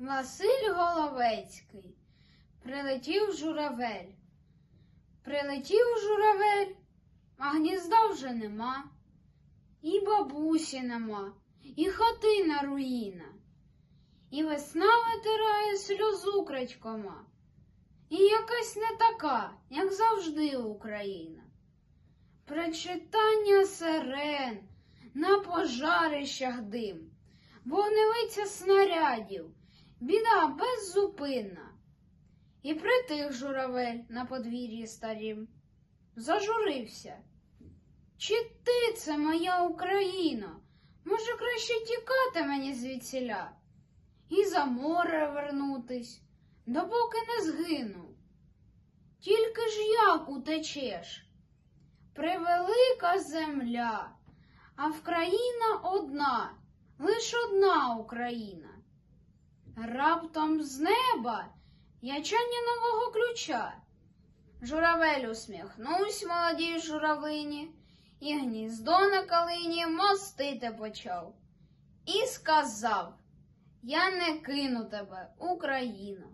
Василь Головецький. Прилетів журавель. Прилетів журавель, а гнізда вже нема. І бабусі нема, і хатина руїна. І весна витирає сльозу крадькома. І якась не така, як завжди Україна. Причитання сирен, на пожарищах дим, вогневиця снарядів, біда беззупинна. І притих журавель на подвір'ї старім. Зажурився. Чи ти це моя Україна? Може, краще тікати мені звідсіля і за море вернутись, допоки не згину. Тільки ж як утечеш? Превелика земля, а Вкраїна одна, лиш одна Україна. Раптом з неба ячання нового ключа. Журавель усміхнувся молодій журавині, і гніздо на калині мостити почав. І сказав: Я не кину тебе, Україно.